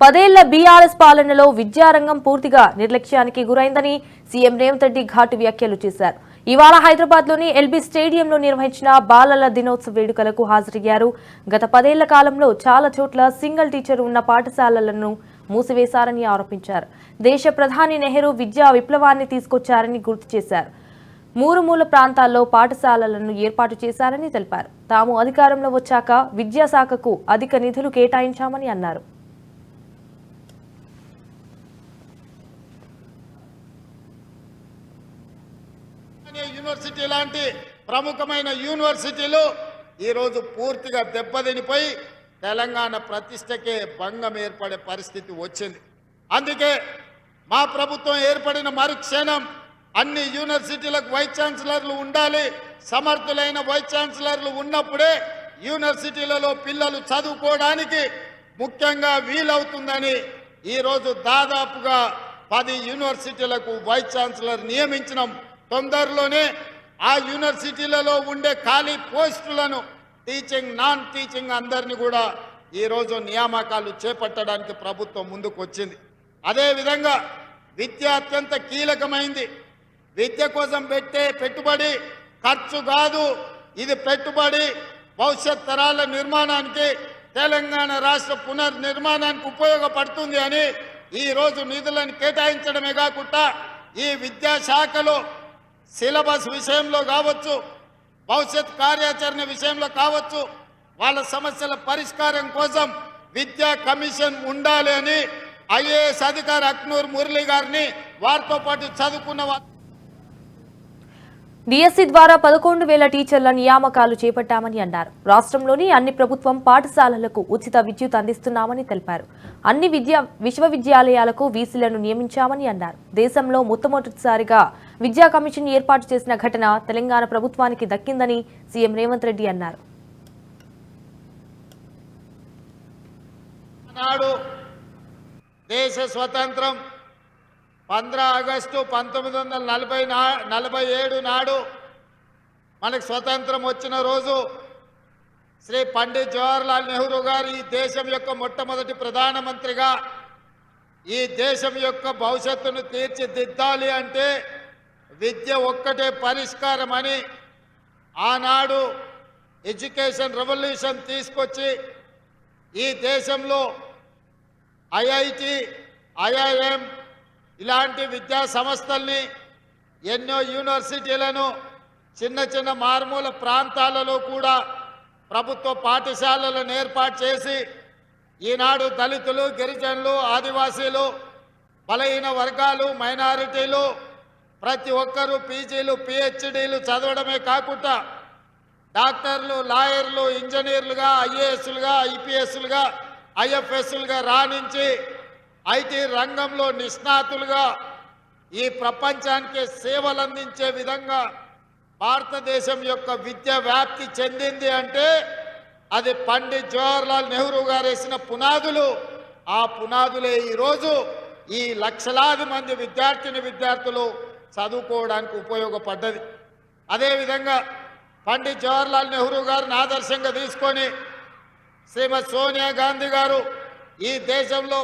పదేళ్ళ బీఆర్ఎస్ పాలనలో విద్యారంగం పూర్తిగా నిర్లక్ష్యానికి గురైందని సీఎం రేవంత్ రెడ్డి ఘాటు వ్యాఖ్యలు చేశారు. ఇవాళ హైదరాబాద్లోని ఎల్బీ స్టేడియంలో నిర్వహించిన బాలల దినోత్సవ వేడుకలకు హాజరయ్యారు. గత పదేళ్ళ కాలంలో చాలా చోట్ల సింగిల్ టీచర్ ఉన్న పాఠశాలలను మూసివేశారని ఆరోపించారు. దేశ ప్రధాని నెహ్రూ విద్యా విప్లవాన్ని తీసుకొచ్చారని గుర్తు చేశారు. మూరుమూల ప్రాంతాల్లో పాఠశాలలను ఏర్పాటు చేశారని తెలిపారు. తాము అధికారంలో వచ్చాక విద్యాశాఖకు అధిక నిధులు కేటాయించామని అన్నారు. యూనివర్సిటీ లాంటి ప్రముఖమైన యూనివర్సిటీలు ఈరోజు పూర్తిగా దెబ్బతినిపోయి తెలంగాణ ప్రతిష్టకే భంగం ఏర్పడే పరిస్థితి వచ్చింది. అందుకే మా ప్రభుత్వం ఏర్పడిన మరుక్షణం అన్ని యూనివర్సిటీలకు వైస్ ఛాన్సలర్లు ఉండాలి. సమర్థులైన వైస్ ఛాన్సలర్లు ఉన్నప్పుడే యూనివర్సిటీలలో పిల్లలు చదువుకోవడానికి ముఖ్యంగా వీలవుతుందని ఈరోజు దాదాపుగా పది యూనివర్సిటీలకు వైస్ ఛాన్సలర్ నియమించినాం. తొందరలోనే ఆ యూనివర్సిటీలలో ఉండే ఖాళీ పోస్టులను టీచింగ్ నాన్ టీచింగ్ అందరిని కూడా ఈరోజు నియామకాలు చేపట్టడానికి ప్రభుత్వం ముందుకు వచ్చింది అదేవిధంగా విద్య అత్యంత కీలకమైంది. విద్య కోసం పెట్టే పెట్టుబడి ఖర్చు కాదు. ఇది పెట్టుబడి భవిష్యత్ తరాల నిర్మాణానికి తెలంగాణ రాష్ట్ర పునర్నిర్మాణానికి ఉపయోగపడుతుంది అని ఈ రోజు నిధులను కేటాయించడమే కాకుండా ఈ విద్యాశాఖలో సిలబస్ విషయంలో కావచ్చు భవిష్యత్ కార్యాచరణ విషయంలో కావచ్చు వాళ్ళ సమస్యల పరిష్కారం కోసం విద్యా కమిషన్ ఉండాలి అని ఐఏఎస్ అధికారి అక్నూర్ మురళి గారిని వారితో పాటు చదువుకున్న వా- డిఎస్సి ద్వారా పదకొండు వేల టీచర్ల నియామకాలు చేపట్టామని అన్నారు. రాష్ట్రంలోని అన్ని ప్రభుత్వం పాఠశాలలకు ఉచిత విద్యుత్ అందిస్తున్నామని తెలిపారు. అన్ని విద్యా విశ్వవిద్యాలయాలకు వీసీలను నియమించామని అన్నారు. దేశంలో మొట్టమొదటిసారిగా విద్యా కమిషన్ ఏర్పాటు చేసిన ఘటన తెలంగాణ ప్రభుత్వానికి దక్కిందని సీఎం రేవంత్ రెడ్డి అన్నారు. నాడు దేశ స్వతంత్రం పంద్రా ఆగస్టు పంతొమ్మిది వందల నలభై నా నలభై ఏడు నాడు మనకు స్వతంత్రం వచ్చిన రోజు శ్రీ పండిత్ జవహర్లాల్ నెహ్రూ గారు ఈ దేశం యొక్క మొట్టమొదటి ప్రధానమంత్రిగా ఈ దేశం యొక్క భవిష్యత్తును తీర్చిదిద్దాలి అంటే విద్య ఒక్కటే పరిష్కారం అని ఆనాడు ఎడ్యుకేషన్ రెవల్యూషన్ తీసుకొచ్చి ఈ దేశంలో ఐఐటి ఐఐఎం ఇలాంటి విద్యా సంస్థల్ని ఎన్నో యూనివర్సిటీలను చిన్న చిన్న మారుమూల ప్రాంతాలలో కూడా ప్రభుత్వ పాఠశాలలను ఏర్పాటు చేసి ఈనాడు దళితులు గిరిజనులు ఆదివాసీలు బలహీన వర్గాలు మైనారిటీలు ప్రతి ఒక్కరూ పీజీలు పిహెచ్డీలు చదవడమే కాకుండా డాక్టర్లు లాయర్లు ఇంజనీర్లుగా ఐఏఎస్లుగా ఐపీఎస్లుగా ఐఎఫ్ఎస్లుగా రాణించి ఐటీ రంగంలో నిష్ణాతులుగా ఈ ప్రపంచానికి సేవలు అందించే విధంగా భారతదేశం యొక్క విద్య వ్యాప్తి చెందింది అంటే అది పండిత్ జవహర్లాల్ నెహ్రూ గారు వేసిన పునాదులు. ఆ పునాదులే ఈరోజు ఈ లక్షలాది మంది విద్యార్థిని విద్యార్థులు చదువుకోవడానికి ఉపయోగపడ్డది అదేవిధంగా పండిత్ జవహర్లాల్ నెహ్రూ గారిని ఆదర్శంగా తీసుకొని శ్రీమతి సోనియా గాంధీ గారు ఈ దేశంలో